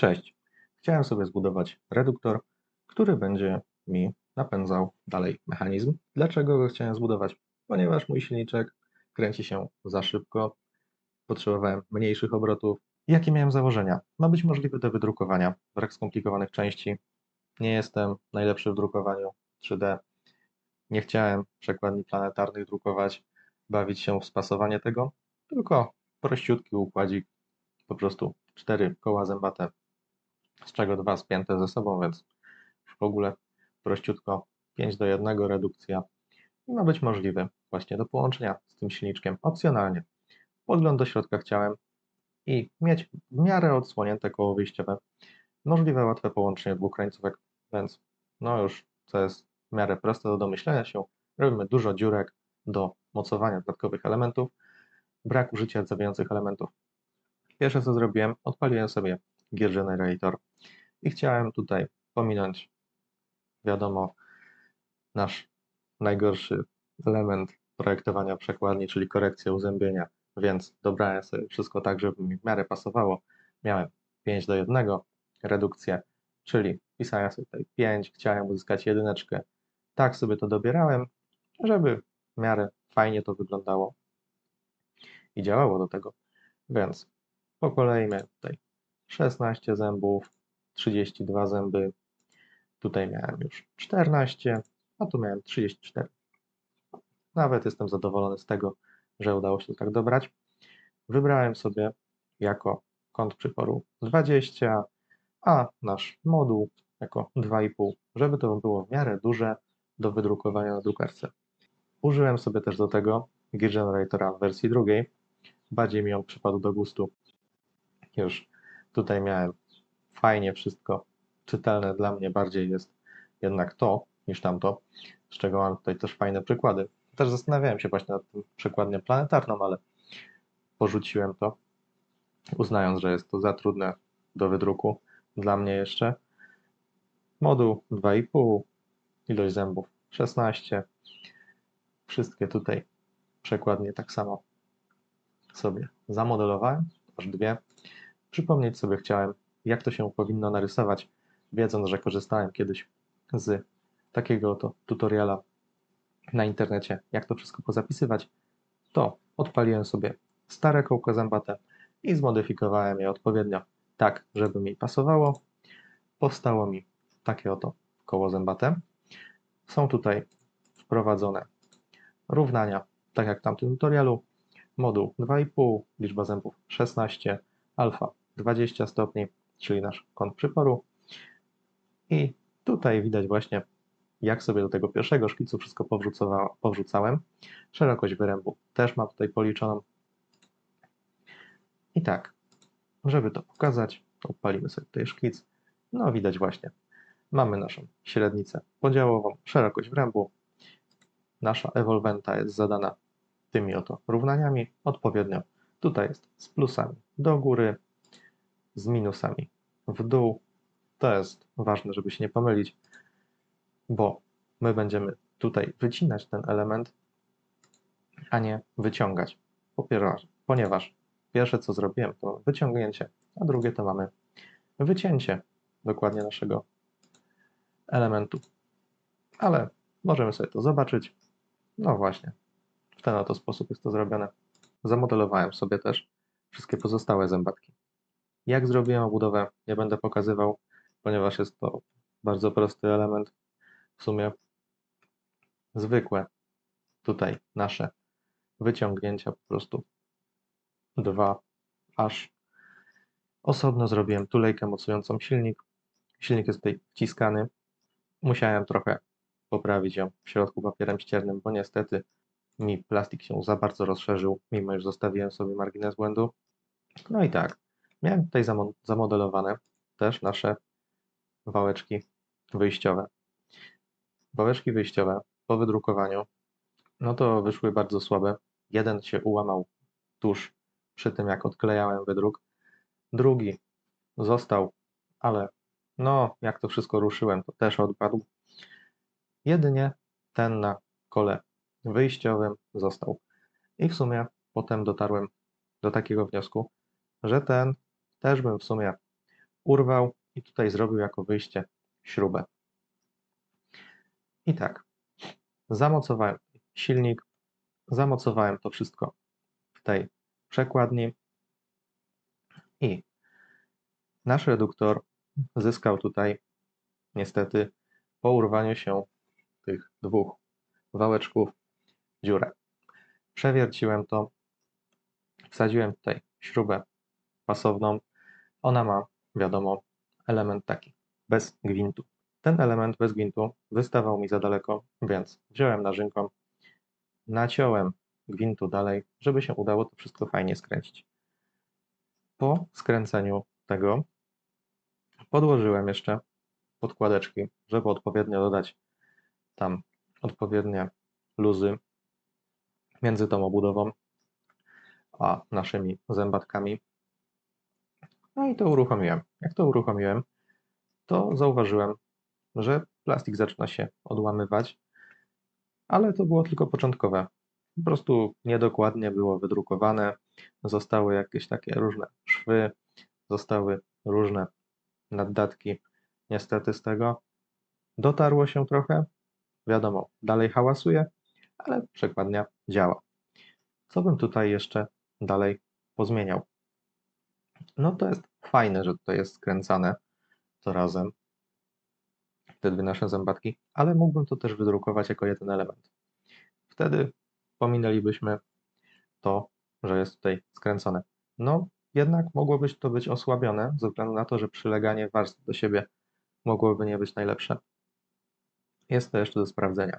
Cześć. Chciałem sobie zbudować reduktor, który będzie mi napędzał dalej mechanizm. Dlaczego go chciałem zbudować? Ponieważ mój silniczek kręci się za szybko, potrzebowałem mniejszych obrotów. Jakie miałem założenia? Ma być możliwy do wydrukowania, brak skomplikowanych części. Nie jestem najlepszy w drukowaniu 3D. Nie chciałem przekładni planetarnych drukować, bawić się w spasowanie tego, tylko prościutki układzik, po prostu cztery koła zębate z czego dwa spięte ze sobą, więc w ogóle prościutko 5 do 1 redukcja i ma być możliwy właśnie do połączenia z tym silniczkiem opcjonalnie. Podgląd do środka chciałem i mieć w miarę odsłonięte koło wyjściowe. Możliwe łatwe połączenie dwóch krańcówek, więc no już co jest w miarę proste do domyślenia się, robimy dużo dziurek do mocowania dodatkowych elementów, brak użycia rdzewiających elementów. Pierwsze co zrobiłem, odpaliłem sobie Gear Generator i chciałem tutaj pominąć, wiadomo, nasz najgorszy element projektowania przekładni, czyli korekcję uzębienia, więc dobrałem sobie wszystko tak, żeby mi w miarę pasowało. Miałem 5 do 1 redukcję, czyli pisałem sobie tutaj 5, chciałem uzyskać jedyneczkę. Tak sobie to dobierałem, żeby w miarę fajnie to wyglądało i działało do tego. Więc po kolei tutaj 16 zębów, 32 zęby. Tutaj miałem już 14, a tu miałem 34. Nawet jestem zadowolony z tego, że udało się to tak dobrać. Wybrałem sobie jako kąt przyporu 20, a nasz moduł jako 2,5, żeby to było w miarę duże do wydrukowania na drukarce. Użyłem sobie też do tego Gear Generatora w wersji drugiej. Bardziej mi on przypadł do gustu. Już tutaj miałem fajnie wszystko czytelne dla mnie bardziej jest jednak to niż tamto, z czego mam tutaj też fajne przykłady. Też zastanawiałem się właśnie nad tym przykładnią planetarną, ale porzuciłem to, uznając, że jest to za trudne do wydruku dla mnie jeszcze. Moduł 2,5, ilość zębów 16. Wszystkie tutaj przekładnie tak samo sobie zamodelowałem, aż dwie. Przypomnieć sobie chciałem, jak to się powinno narysować, wiedząc, że korzystałem kiedyś z takiego oto tutoriala na internecie, jak to wszystko pozapisywać, to odpaliłem sobie stare kołko zębate i zmodyfikowałem je odpowiednio tak, żeby mi pasowało. Powstało mi takie oto koło zębate. Są tutaj wprowadzone równania, tak jak w tamtym tutorialu. Moduł 2,5, liczba zębów 16, alfa 20 stopni, czyli nasz kąt przyporu. I tutaj widać właśnie, jak sobie do tego pierwszego szkicu wszystko powrzucałem. Szerokość wyrębu też mam tutaj policzoną. I tak, żeby to pokazać, odpalimy sobie tutaj szkic. No widać właśnie, mamy naszą średnicę podziałową, szerokość wrębu. Nasza ewolwenta jest zadana tymi oto równaniami odpowiednio. Tutaj jest z plusami do góry, z minusami w dół. To jest ważne, żeby się nie pomylić, bo my będziemy tutaj wycinać ten element, a nie wyciągać. Ponieważ pierwsze co zrobiłem to wyciągnięcie, a drugie to mamy wycięcie dokładnie naszego elementu. Ale możemy sobie to zobaczyć. No właśnie, w ten oto sposób jest to zrobione. Zamodelowałem sobie też wszystkie pozostałe zębatki. Jak zrobiłem obudowę, nie będę pokazywał, ponieważ jest to bardzo prosty element. W sumie zwykłe tutaj nasze wyciągnięcia po prostu dwa aż osobno zrobiłem tulejkę mocującą silnik. Silnik jest tutaj wciskany. Musiałem trochę poprawić ją w środku papierem ściernym, bo niestety mi plastik się za bardzo rozszerzył, mimo że zostawiłem sobie margines błędu. No i tak, Miałem tutaj zamodelowane też nasze wałeczki wyjściowe. Wałeczki wyjściowe po wydrukowaniu, no to wyszły bardzo słabe. Jeden się ułamał tuż przy tym, jak odklejałem wydruk. Drugi został, ale no, jak to wszystko ruszyłem, to też odpadł. Jedynie ten na kole wyjściowym został. I w sumie potem dotarłem do takiego wniosku, że ten też bym w sumie urwał i tutaj zrobił jako wyjście śrubę. I tak, zamocowałem silnik, zamocowałem to wszystko w tej przekładni i nasz reduktor zyskał tutaj niestety po urwaniu się tych dwóch wałeczków dziurę. Przewierciłem to, wsadziłem tutaj śrubę pasowną. Ona ma, wiadomo, element taki, bez gwintu. Ten element bez gwintu wystawał mi za daleko, więc wziąłem narzynką, naciąłem gwintu dalej, żeby się udało to wszystko fajnie skręcić. Po skręceniu tego podłożyłem jeszcze podkładeczki, żeby odpowiednio dodać tam odpowiednie luzy między tą obudową a naszymi zębatkami. No i to uruchomiłem. Jak to uruchomiłem, to zauważyłem, że plastik zaczyna się odłamywać, ale to było tylko początkowe. Po prostu niedokładnie było wydrukowane, zostały jakieś takie różne szwy, zostały różne naddatki. Niestety z tego dotarło się trochę. Wiadomo, dalej hałasuje, ale przekładnia działa. Co bym tutaj jeszcze dalej pozmieniał? No to jest fajne, że tutaj jest skręcane to razem, te dwie nasze zębatki, ale mógłbym to też wydrukować jako jeden element. Wtedy pominęlibyśmy to, że jest tutaj skręcone. No, jednak mogłoby to być osłabione, ze względu na to, że przyleganie warstw do siebie mogłoby nie być najlepsze. Jest to jeszcze do sprawdzenia.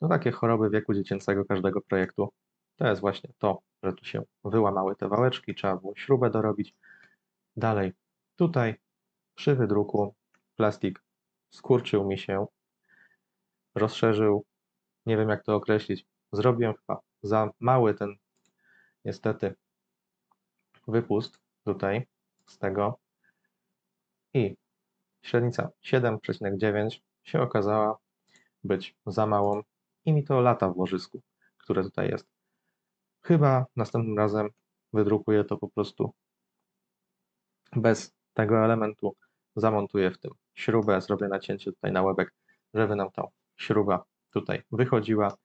No takie choroby wieku dziecięcego każdego projektu to jest właśnie to, że tu się wyłamały te wałeczki, trzeba było śrubę dorobić. Dalej, tutaj przy wydruku plastik skurczył mi się, rozszerzył, nie wiem jak to określić, zrobiłem chyba za mały ten niestety wypust tutaj z tego i średnica 7,9 się okazała być za małą i mi to lata w łożysku, które tutaj jest. Chyba następnym razem wydrukuję to po prostu bez tego elementu, zamontuję w tym śrubę, zrobię nacięcie tutaj na łebek, żeby nam ta śruba tutaj wychodziła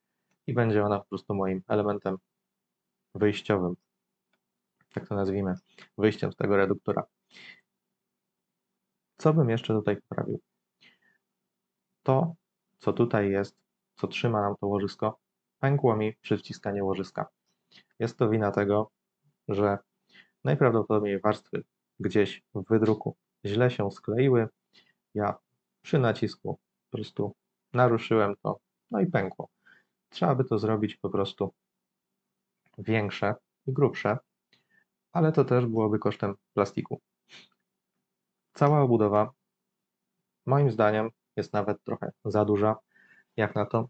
i będzie ona po prostu moim elementem wyjściowym, tak to nazwijmy, wyjściem z tego reduktora. Co bym jeszcze tutaj poprawił? To, co tutaj jest, co trzyma nam to łożysko, pękło mi przy wciskaniu łożyska. Jest to wina tego, że najprawdopodobniej warstwy gdzieś w wydruku źle się skleiły. Ja przy nacisku po prostu naruszyłem to, no i pękło. Trzeba by to zrobić po prostu większe i grubsze, ale to też byłoby kosztem plastiku. Cała obudowa, moim zdaniem, jest nawet trochę za duża. Jak na to,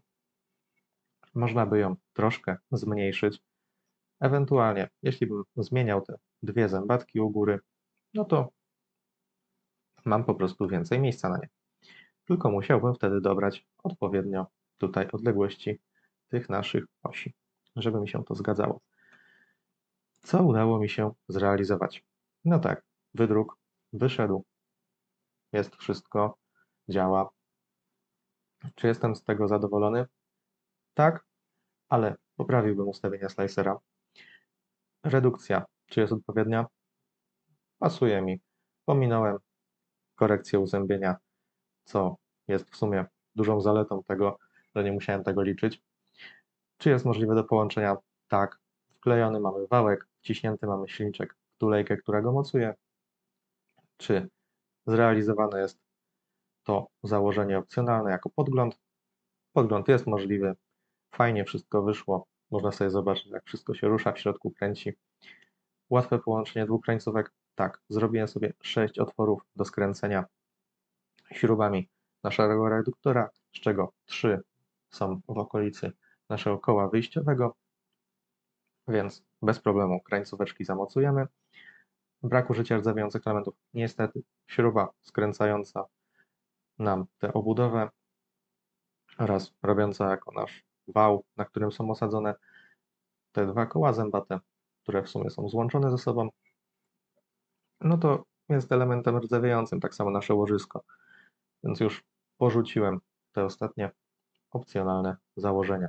można by ją troszkę zmniejszyć. Ewentualnie, jeśli bym zmieniał te dwie zębatki u góry, no to mam po prostu więcej miejsca na nie. Tylko musiałbym wtedy dobrać odpowiednio tutaj odległości tych naszych osi, żeby mi się to zgadzało. Co udało mi się zrealizować? No tak, wydruk wyszedł. Jest wszystko, działa. Czy jestem z tego zadowolony? Tak, ale poprawiłbym ustawienia slicera. Redukcja, czy jest odpowiednia? Pasuje mi. Pominąłem korekcję uzębienia, co jest w sumie dużą zaletą tego, że nie musiałem tego liczyć. Czy jest możliwe do połączenia? Tak. Wklejony mamy wałek, wciśnięty mamy silniczek tulejkę, która go mocuje. Czy zrealizowane jest to założenie opcjonalne jako podgląd? Podgląd jest możliwy. Fajnie wszystko wyszło. Można sobie zobaczyć, jak wszystko się rusza, w środku kręci. Łatwe połączenie dwóch krańcówek? Tak. Zrobiłem sobie sześć otworów do skręcenia śrubami naszego reduktora, z czego trzy są w okolicy naszego koła wyjściowego, więc bez problemu krańcóweczki zamocujemy. Brak użycia rdzewiących elementów. Niestety śruba skręcająca nam tę obudowę oraz robiąca jako nasz wał, na którym są osadzone te dwa koła zębate, które w sumie są złączone ze sobą, no to jest elementem rdzewiejącym, tak samo nasze łożysko. Więc już porzuciłem te ostatnie opcjonalne założenia.